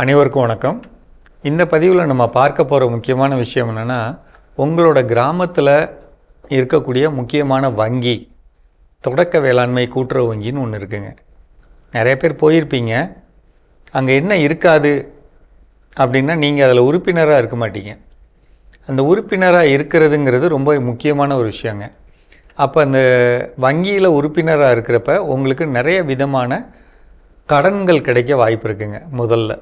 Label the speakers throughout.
Speaker 1: அனைவருக்கும் வணக்கம். இந்த பதிவில் நம்ம பார்க்க போகிற முக்கியமான விஷயம் என்னென்னா உங்களோட கிராமத்தில் இருக்கக்கூடிய முக்கியமான வங்கி தொடக்க வேளாண்மை கூட்டுறவு வங்கின்னு ஒன்று இருக்குங்க. நிறைய பேர் போயிருப்பீங்க. அங்கே என்ன இருக்காது அப்படின்னா நீங்கள் அதில் உறுப்பினராக இருக்க மாட்டீங்க. அந்த உறுப்பினராக இருக்கிறதுங்கிறது ரொம்ப முக்கியமான ஒரு விஷயங்க. அப்போ அந்த வங்கியில் உறுப்பினராக இருக்கிறப்ப உங்களுக்கு நிறைய விதமான கடன்கள் கிடைக்க வாய்ப்பு இருக்குங்க முதல்ல.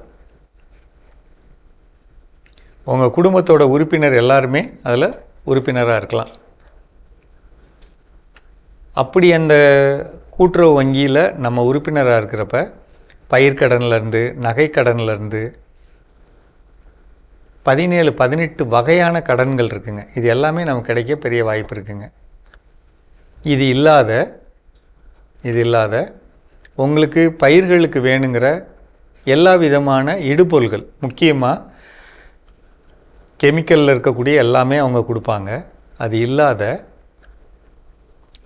Speaker 1: உங்கள் குடும்பத்தோட உறுப்பினர் எல்லாருமே அதில் உறுப்பினராக இருக்கலாம். அப்படி அந்த கூட்டுறவு வங்கியில் நம்ம உறுப்பினராக இருக்கிறப்ப பயிர்க்கடன்லேருந்து நகைக்கடன்லேருந்து பதினேழு பதினெட்டு வகையான கடன்கள் இருக்குங்க. இது எல்லாமே நமக்கு கிடைக்க பெரிய வாய்ப்பு இருக்குங்க. இது இல்லாத இது இல்லாத உங்களுக்கு பயிர்களுக்கு வேணுங்கிற எல்லா விதமான இடுபொருள்கள் முக்கியமாக கெமிக்கலில் இருக்கக்கூடிய எல்லாமே அவங்க கொடுப்பாங்க. அது இல்லாத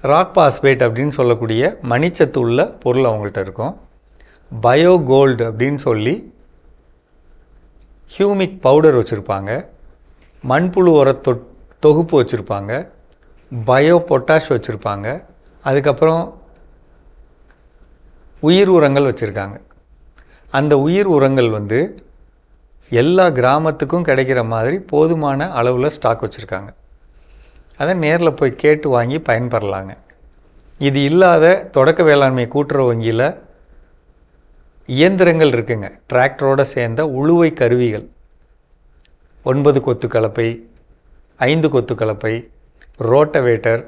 Speaker 1: ராக் பாஸ்பேட் அப்படின்னு சொல்லக்கூடிய மணிச்சத்து உள்ள பொருள் அவங்கள்ட்ட இருக்கும். பயோ கோல்டு அப்படின்னு சொல்லி ஹியூமிக் பவுடர் வச்சுருப்பாங்க. மண்புழு உர தொ தொகுப்பு வச்சுருப்பாங்க. பயோ பொட்டாஷ் வச்சுருப்பாங்க. அதுக்கப்புறம் உயிர் உரங்கள் வச்சுருக்காங்க. அந்த உயிர் உரங்கள் வந்து எல்லா கிராமத்துக்கும் கிடைக்கிற மாதிரி போதுமான அளவில் ஸ்டாக் வச்சுருக்காங்க. அதை நேரில் போய் கேட்டு வாங்கி பயன்பெறலாங்க. இது இல்லாத தொடக்க வேளாண்மை கூட்டுறவு வங்கியில் இயந்திரங்கள் இருக்குங்க. டிராக்டரோடு சேர்ந்த உழுவை கருவிகள். ஒன்பது கொத்து கலப்பை ஐந்து கொத்து கலப்பை ரோட்டவேட்டர்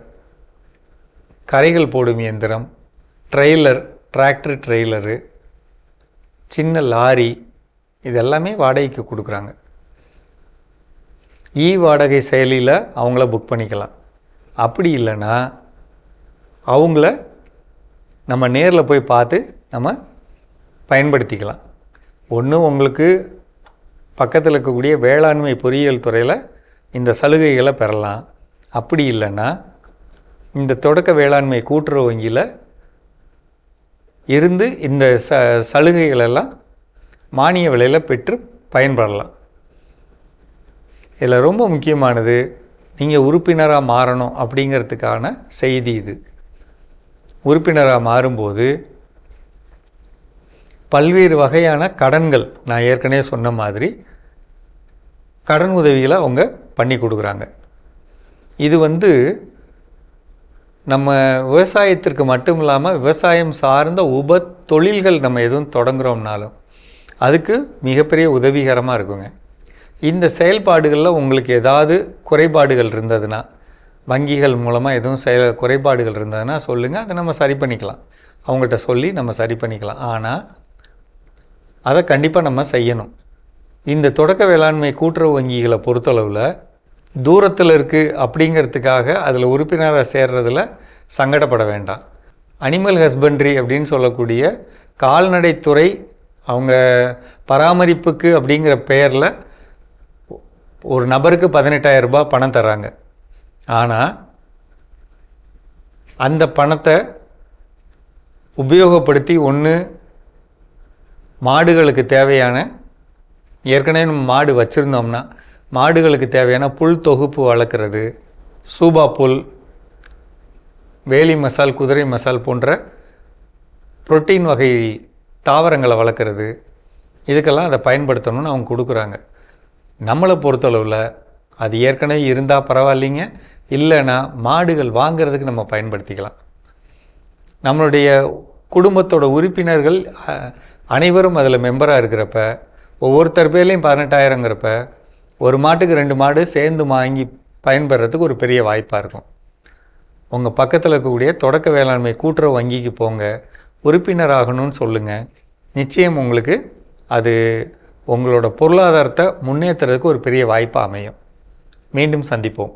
Speaker 1: கரைகள் போடும் இயந்திரம் ட்ரெய்லர் டிராக்டர் ட்ரெய்லரு சின்ன லாரி இது எல்லாமே வாடகைக்கு கொடுக்குறாங்க. இ வாடகை செயலியில் அவங்கள புக் பண்ணிக்கலாம். அப்படி இல்லைன்னா அவங்கள நம்ம நேரில் போய் பார்த்து நம்ம பயன்படுத்திக்கலாம். ஒன்று உங்களுக்கு பக்கத்தில் இருக்கக்கூடிய வேளாண்மை பொறியியல் துறையில் இந்த சலுகைகளை பெறலாம். அப்படி இல்லைன்னா இந்த தொடக்க வேளாண்மை கூட்டுறவு வங்கியில் இருந்து இந்த ச சலுகைகளெல்லாம் மானிய விலையில் பெற்று பயன்பெறலாம் இதில் ரொம்ப முக்கியமானது நீங்கள் உறுப்பினராக மாறணும் அப்படிங்கிறதுக்கான செய்தி இது. உறுப்பினராக மாறும்போது பல்வேறு வகையான கடன்கள் நான் ஏற்கனவே சொன்ன மாதிரி கடன் உதவிகளை அவங்க பண்ணி கொடுக்குறாங்க. இது வந்து நம்ம விவசாயத்திற்கு மட்டும் இல்லாமல் விவசாயம் சார்ந்த உப தொழில்கள் நம்ம எதுவும் தொடங்குறோம்னாலும் அதுக்கு மிகப்பெரிய உதவிகரமாக இருக்குங்க. இந்த செயல்பாடுகளில் உங்களுக்கு ஏதாவது குறைபாடுகள் இருந்ததுன்னா வங்கிகள் மூலமாக எதுவும் செயல் குறைபாடுகள் இருந்ததுன்னா சொல்லுங்கள் அதை நம்ம சரி பண்ணிக்கலாம். அவங்கள்ட்ட சொல்லி நம்ம சரி பண்ணிக்கலாம். ஆனால் அதை கண்டிப்பாக நம்ம செய்யணும். இந்த தொடக்க வேளாண்மை கூட்டுறவு வங்கிகளை பொறுத்தளவில் தூரத்தில் இருக்குது அப்படிங்கிறதுக்காக அதில் உறுப்பினராக சேர்றதில் சங்கடப்பட வேண்டாம். அனிமல் ஹஸ்பண்ட்ரி அப்படின்னு சொல்லக்கூடிய கால்நடைத்துறை அவங்க பராமரிப்புக்கு அப்படிங்கிற பெயரில் ஒரு நபருக்கு பதினெட்டாயிரம் ரூபாய் பணம் தராங்க ஆனால் அந்த பணத்தை உபயோகப்படுத்தி ஒன்று மாடுகளுக்கு தேவையான ஏற்கனவே நம்ம மாடு வச்சுருந்தோம்னா மாடுகளுக்கு தேவையான புல் தொகுப்பு வளர்க்குறது சூபா புல் வேலி மசால் குதிரை மசால் போன்ற புரோட்டீன் வகை தாவரங்களை வளர்க்குறது இதுக்கெல்லாம் அதை பயன்படுத்தணும்னு அவங்க கொடுக்குறாங்க. நம்மளை பொறுத்தளவில் அது ஏற்கனவே இருந்தால் பரவாயில்லைங்க இல்லைன்னா மாடுகள் வாங்கிறதுக்கு நம்ம பயன்படுத்திக்கலாம். நம்மளுடைய குடும்பத்தோட உறுப்பினர்கள் அனைவரும் அதில் மெம்பராக இருக்கிறப்ப ஒவ்வொருத்தர் பேர்லேயும் பதினெட்டாயிரங்கிறப்ப ஒரு மாட்டுக்கு ரெண்டு மாடு சேர்ந்து வாங்கி பயன்பெறதுக்கு ஒரு பெரிய வாய்ப்பாக இருக்கும். உங்கள் பக்கத்தில் இருக்கக்கூடிய தொடக்க வேளாண்மை கூட்டுறவு வங்கிக்கு போங்க உறுப்பினர் ஆகணும்னு சொல்லுங்கள் நிச்சயம் உங்களுக்கு அது உங்களோட பொருளாதாரத்தை முன்னேற்றுறதுக்கு ஒரு பெரிய வாய்ப்பாக அமையும். மீண்டும் சந்திப்போம்.